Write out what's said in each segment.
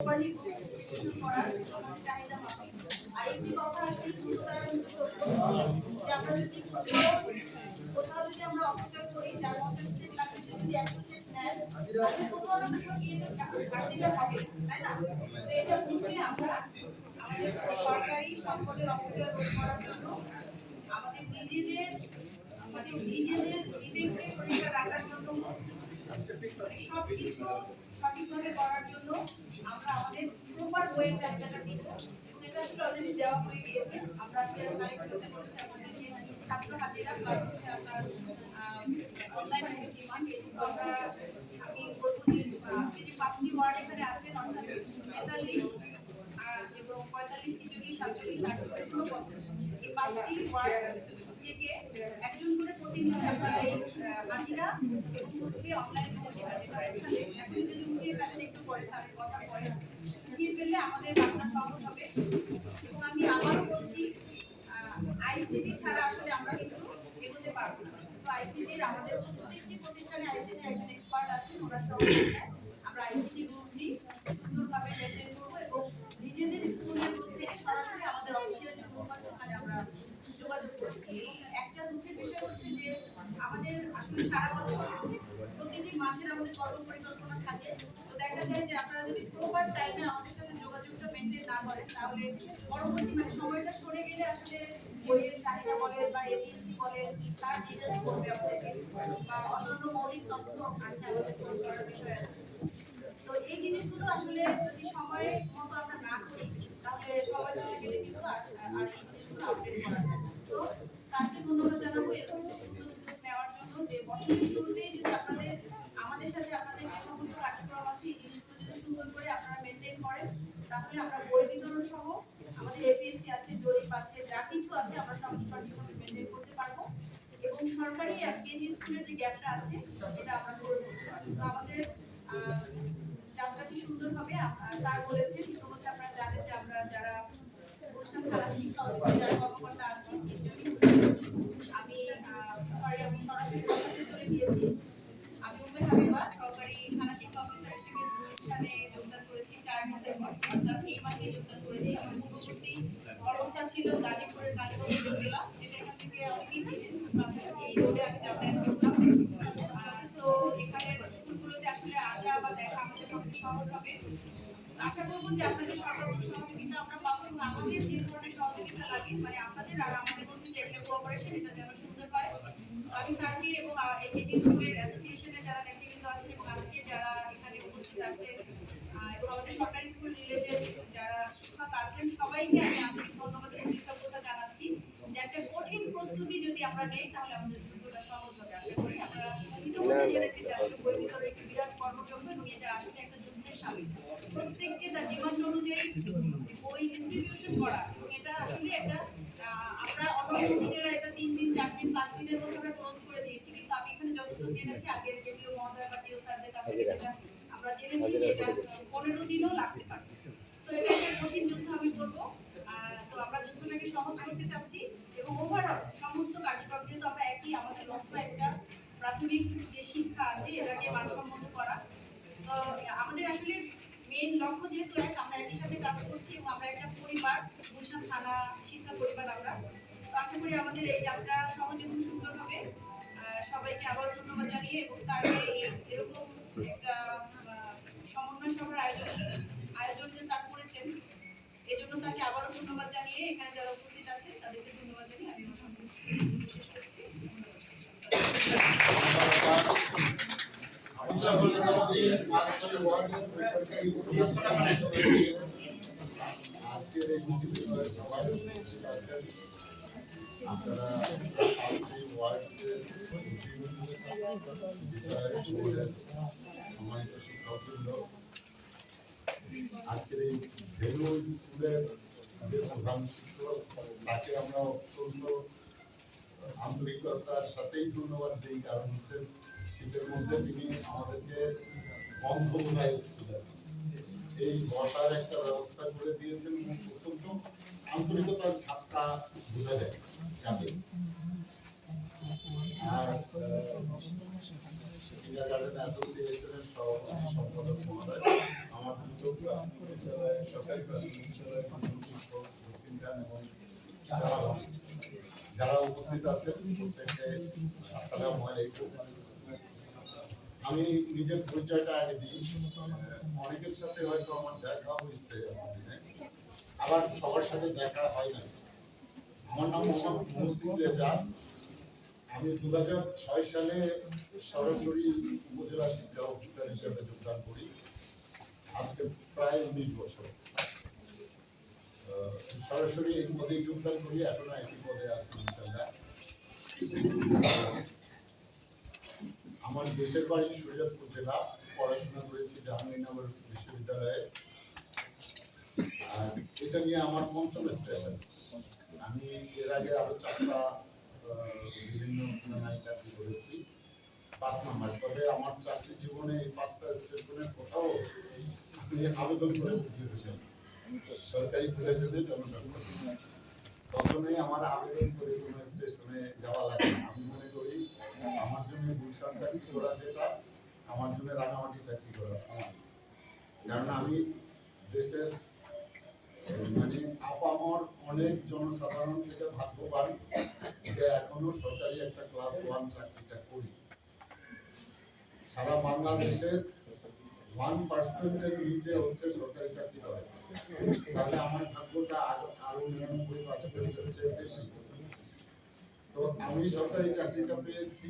Properly distribution করার আমাদের চাহিদা হবে আর একটি কথা কোথাও যদি আমরা অপচয় সরকারি সম্পদের অপচয় রোধ করার জন্য আমাদের নিজেদের নিজেদের বিবেককে পরিষ্কার রাখার জন্য সব সঠিকভাবে করার জন্য আমরা আমাদের প্রপার বইয়ের চাহিদাটা দিব এটা আসলে অলরেডি দেওয়া হয়ে গিয়েছে। আমাদের যে আপনার অনলাইন ডিমান্ড যে পাঁচটি ওয়ার্ড এখানে আছেন, অর্থাৎ তেতাল্লিশ এবং পঁয়তাল্লিশ, ছিচল্লিশ, সাতচল্লিশ এই পাঁচটি ওয়ার্ড থেকে একজন করে প্রতিনিধি আপনারা এই হাজিরা এবং হচ্ছে অনলাইন এখন যদি উঠিয়ে ফেলেন একটু পরে স্যারের কথা পরে উঠিয়ে ফেললে আমাদের কাজটা সহজ হবে এবং আমি আবারও বলছি আইসিটি ছাড়া আসলে আমরা কিন্তু এগোতে পারব না। তো আইসিটির আমাদের প্রত্যেকটি প্রতিষ্ঠানে আইসিটির একজন এক্সপার্ট আছেন ওরা সব আমরা আইসিটি গ্রুপ নিই সুন্দরভাবে মেনটেন করব এবং নিজেদের স্কুলের থেকে সরাসরি আমাদের অফিসিয়াল যে গ্রুপ আছে, ওখানে আমরা যোগাযোগ করি। একটা দুঃখের বিষয় হচ্ছে যে আমাদের আসলে সারা মাসের আমাদের কর্ম পরিকল্পনা থাকে। তো দেখা যায় যে আপনারা যদি প্রপার টাইমে আমাদের সাথে যোগাযোগটা মেনটেন না করেন, তাহলে পরবর্তী মানে সময়টা সরে গেলে আসলে বইয়ের চাহিদা বলে বা এপিএসসি বলে তার ডিটেলস করবে আমাদেরকে বা অন্যান্য মৌলিক তথ্য আছে আমাদের পূরণ করার বিষয় আছে। তো এই জিনিসগুলো আসলে যদি সময় মতো আমরা না করি, তাহলে সময় চলে গেলে কিন্তু আর এই জিনিসগুলো আপডেট করা যায় না। আছে আমরা সব সঠিকভাবে মেনটেন করতে পারব। এবং সরকারি আর কেজি স্কুলের যে গ্যাপটা আছে, এটা আমরা পূরণ করতে পারব। তো আমাদের যাত্রাটি সুন্দরভাবে হবে স্যার বলেছেন। ইতিমধ্যে আপনারা জানেন যে আমরা যারা অনুষ্ঠান খেলা শিক্ষা যারা এই আশা করব যে আপনাদের সর্বাত্মক এবং আমাদের যে ধরনের সহযোগিতা লাগে মানে আপনাদের আর আমাদের মধ্যে যে যেন সুন্দর হয়। আমি এবং একেজি স্কুলের যারা যারা এখানে উপস্থিত এবং আমাদের সরকারি স্কুল রিলেটেড যারা শিক্ষক আছেন সবাইকে আমি আন্তরিক ধন্যবাদ এবং কৃতজ্ঞতা জানাচ্ছি যে একটা কঠিন প্রস্তুতি যদি আমরা নেই তাহলে আমাদের যুদ্ধটা সহজ হবে। আশা করি আমরা ইতিমধ্যে জেনেছি যে আসলে বই ভিতরে একটি বিরাট কর্মযজ্ঞ এবং এটা আসলে একটা যুদ্ধের সামিল। প্রত্যেককে তার প্রাথমিক যে শিক্ষা আছে, এটাকে মানসম্মত করা। তো, আমাদের আসলে মেন লক্ষ্য যেহেতু এক, আমরা একই সাথে কাজ করছি এবং আমরা একটা পরিবার, গুলশান থানা শিক্ষা পরিবার আমরা। তো, আশা করি আমাদের এই যাত্রা সহজ এবং সুন্দর হবে। সবাইকে আবার ধন্যবাদ জানিয়ে এবং স্যারকে এরকম একটা সমন্বয় সভার আয়োজন আয়োজন যে স্যার করেছেন এই জন্য স্যারকে আবারও ধন্যবাদ জানিয়ে এখানে যারা উপস্থিত আছেন, তাদেরকে ধন্যবাদ জানিয়ে আমি আমার সংক্ষিপ্ত শেষ করছি আজকের এই বিষয়ে সবাই আপনারা এই ওয়ার্ডের সম্মানিত শিক্ষকবৃন্দ আজকের এই ভেলু স্কুলের যে প্রধান শিক্ষক তাকে আমরা অত্যন্ত আন্তরিকতার সাথেই ধন্যবাদ দিই কারণ হচ্ছে শীতের মধ্যে তিনি আমাদেরকে বন্ধ বোঝায় স্কুলে এই বসার একটা ব্যবস্থা করে দিয়েছেন অত্যন্ত আন্তরিকতার ছাপটা বোঝা যায় যাবে আর আহ, কিন্ডারগার্টেন অ্যাসোসিয়েশনের সভাপতি সরকারি প্রাথমিক বিদ্যালয় যারা উপস্থিত আছেন, প্রত্যেককে আসসালামু আলাইকুম। আমি নিজের পরিচয়টা আগে দিই। অনেকের সাথে হয়তো আমার দেখা হয়েছে। আবার সবার সাথে দেখা হয় না আমার নাম মোহাম্মদ মুহসিন রেজা। আমি দু হাজার ছয় সালে সরাসরি উপজেলা শিক্ষা অফিসার হিসেবে যোগদান করি। আজকে প্রায় উনিশ বছর। সরাসরি এই পদে যোগদান করি, এখনও একই পদে আছি ইনশাল্লাহ আমার দেশের বাড়ি শরীয়তপুর জেলা পড়াশোনা করেছি জাহাঙ্গীরনগর বিশ্ববিদ্যালয়ে। আর এটা নিয়ে আমার পঞ্চম স্টেশন। আমি এর আগে আরও চারটা বিভিন্ন থানায় চাকরি করেছি। পাঁচ নাম্বার তবে আমার চাকরি জীবনে এই পাঁচটা স্টেশনের কোথাও আমি আবেদন করে হয়েছে সরকারি প্রয়োজনে জনসংখ্যা কখনোই আমার আবেদন করে কোনো স্টেশনে যাওয়া লাগে আমি মনে করি আমার জন্য গুলশান চাকরি করা যেটা, আমার জন্য রাঙামাটি চাকরি করা সমান কারণ আমি দেশের মানে আপামর অনেক জনসাধারণ থেকে ভাগ্যবান যে এখনও সরকারি একটা ক্লাস ওয়ান চাকরিটা করি। সারা বাংলাদেশের ওয়ান পার্সেন্টের নিচে হচ্ছে সরকারি চাকরি করে আমার ভাগ্যটা বেশি আমি সরকারি চাকরিটা পেয়েছি।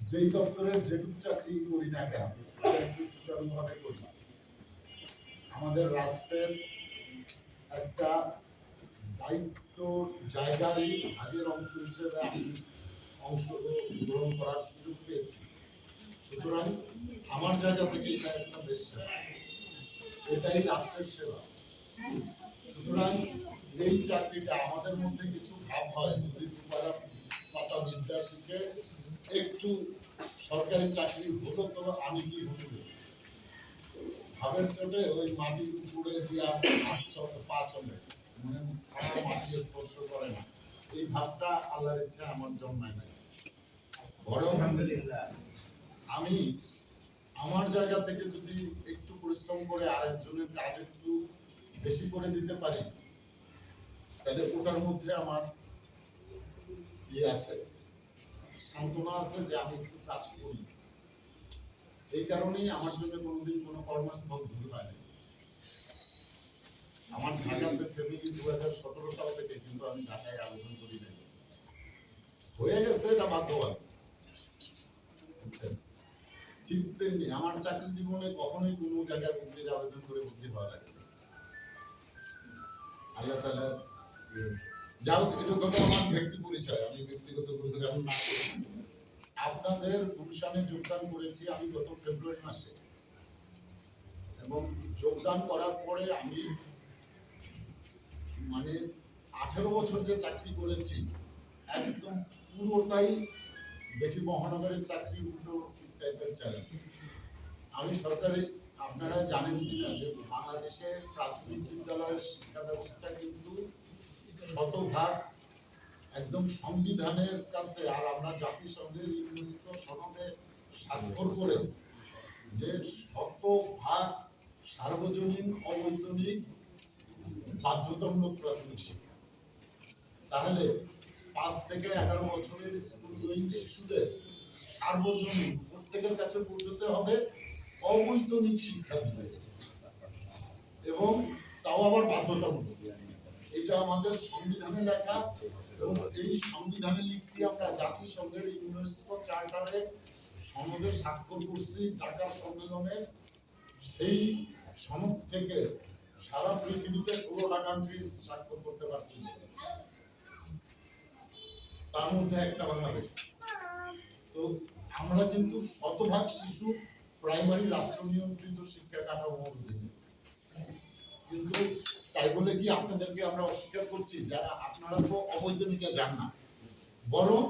যেই দপ্তরের যেটুকু চাকরি করি না কেন সুচারুভাবে করি। আমাদের রাষ্ট্রের একটা দায়িত্ব জায়গারই আগের অংশ হিসেবে আমি অংশগ্রহণ করার সুযোগ পেয়েছি। সুতরাং আমার জায়গা থেকে এটা একটা সেবা এটাই রাষ্ট্রের সেবা। সুতরাং এই চাকরিটা আমাদের মধ্যে কিছু ভাব হয়, যদি দুপারা পাতা বিদ্যা শিখে একটু সরকারি চাকরি হতো তো আমি কি হতো ভাবের চোটে ওই মাটি উপরে দিয়া হাত চলে পা চলে মানে খারাপ মাটি স্পর্শ করে না। এই ভাবটা আল্লাহর ইচ্ছা আমার জন্মায় নাই। বরং আমি আমার জায়গা থেকে যদি একটু পরিশ্রম করে আরেকজনের কাজ একটু বেশি করে দিতে পারি, তাহলে ওটার মধ্যে আমার ইয়ে আছে, সান্ত্বনা আছে যে আমি একটু কাজ করি। এই কারণেই আমার জন্য কোনোদিন কোনো কর্মস্থল দূর হয় না আমার ঢাকাতে ফ্যামিলি দু হাজার সতেরো সাল থেকে কিন্তু আমি ঢাকায় আবেদন করি নাই। হয়ে গেছে, এটা বাধ্যবাধ বুঝছেন? আমার চাকরি জীবনে কখনোই কোনো জায়গায় ভর্তির আবেদন করে ভর্তি হওয়া লাগে আল্লাহ। যাও এটা আমার ব্যক্তি পরিচয়। আমি ব্যক্তিগত না আপনাদের গুলশানে যোগদান করেছি আমি গত ফেব্রুয়ারি মাসে। এবং যোগদান করার পরে আমি মানে আঠেরো বছর যে চাকরি করেছি, একদম পুরোটাই দেখি মহানগরের চাকরি উঠো টাইপের আমি সরকারি, আপনারা জানেন কিনা যে বাংলাদেশে প্রাথমিক বিদ্যালয়ের শিক্ষা ব্যবস্থা কিন্তু শতভাগ একদম সংবিধানের কাছে, আর আমরা জাতিসংঘের ইউনেস্কো সনদে স্বাক্ষর করে যে শতভাগ সার্বজনীন অবৈতনিক বাধ্যতামূলক প্রাথমিক শিক্ষা। তাহলে পাঁচ থেকে এগারো বছরের স্কুল, শিশুদের সার্বজনীন প্রত্যেকের কাছে পৌঁছতে হবে। অবৈতনিক শিক্ষা দিতে এবং তাও আবার বাধ্যতামূলক এটা আমাদের সংবিধানে লেখা এবং এই সংবিধানে লিখছি আমরা জাতিসংঘের ইউনেস্কো চার্টারে সনদে স্বাক্ষর করছি, ঢাকার সম্মেলনে। সেই সনদ থেকে সারা পৃথিবীতে ষোলোটা কান্ট্রি স্বাক্ষর করতে পারছি। তার মধ্যে একটা বাংলাদেশ। তো আমরা কিন্তু শতভাগ শিশু প্রাইমারি রাষ্ট্র নিয়ন্ত্রিত শিক্ষা কাঠামো অধীনে কিন্তু তাই বলে কি আপনাদেরকে আমরা অস্বীকার করছি, যারা আপনারা তো অবৈতনিকে যান না। বরং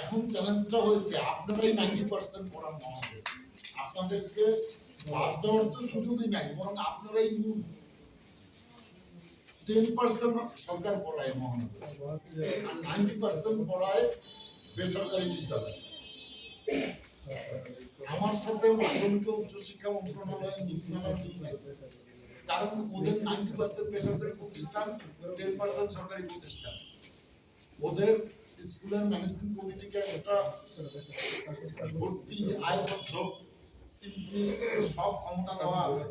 এখন চ্যালেঞ্জটা হয়েছে, আপনারাই নাইনটি পার্সেন্ট পড়ান মহাদেব আপনাদেরকে বাদ দেওয়ার তো সুযোগই নাই, বরং আপনারাই টেন পার্সেন্ট সরকার পড়ায় মহানগর। আর নাইনটি পার্সেন্ট পড়ায় বেসরকারি বিদ্যালয়। আমার সাথে মাধ্যমিক উচ্চশিক্ষা মন্ত্রণালয় নীতিমালা কারণ ওদের নাইনটি পার্সেন্ট বেসরকারি প্রতিষ্ঠান টেন পার্সেন্ট সরকারি প্রতিষ্ঠান। ওদের স্কুলের ম্যানেজিং কমিটিকে একটা ভর্তি কিন্তু সব ক্ষমতা দেওয়া আছে।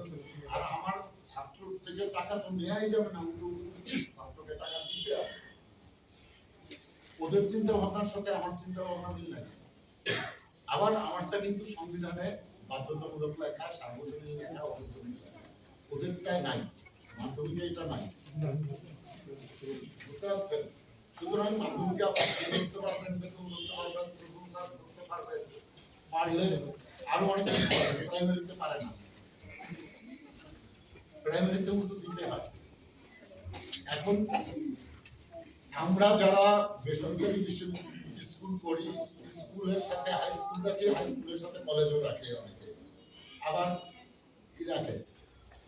আর আমার ছাত্র থেকে টাকা তো নেওয়াই যাবে না উল্টো ছাত্রকে টাকা দিতে ওদের চিন্তা ভাবনার সাথে আমার চিন্তা ভাবনা মিল নাই। আবার আমারটা কিন্তু সংবিধানে বাধ্যতামূলক লেখা সার্বজনীন লেখা অবৈতনিক ওদেরটাই নাই, মাধ্যমিকে এটা নাই। বুঝতে পারছেন? সুতরাং মাধ্যমিকে আপনি করতে পারবেন, বেতন করতে পারবেন প্রশংসা করতে পারবেন, পারলে আরও অনেক প্রাইমারিতে পারে না। প্রাইমারিতে উল্টো দিতে হয়। এখন আমরা যারা বেসরকারি বিশ্ব স্কুল করি, স্কুলের সাথে হাই স্কুল রাখি হাই স্কুলের সাথে কলেজও রাখে অনেকে। আবার ই রাখে?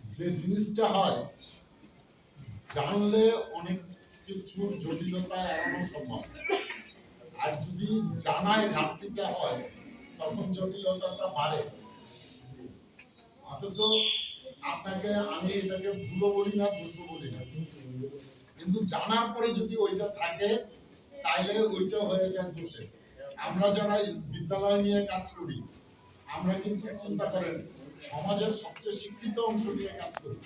যে জিনিসটা হয়, জানলে অনেক কিছুর জটিলতা এড়ানো সম্ভব। আর যদি জানায় ঘাটতিটা হয়, তখন জটিলতাটা বাড়ে। অথচ আপনাকে, আমি এটাকে ভুলও বলি না, দোষও বলি না। কিন্তু জানার পরে যদি ওইটা থাকে তাইলে ওইটা হয়ে যায় দোষে আমরা যারা বিদ্যালয় নিয়ে কাজ করি, আমরা কিন্তু চিন্তা করেন, সমাজের সবচেয়ে শিক্ষিত অংশ নিয়ে কাজ করি।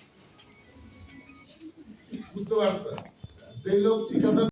বুঝতে পারছেন? যে লোক ঠিকাদার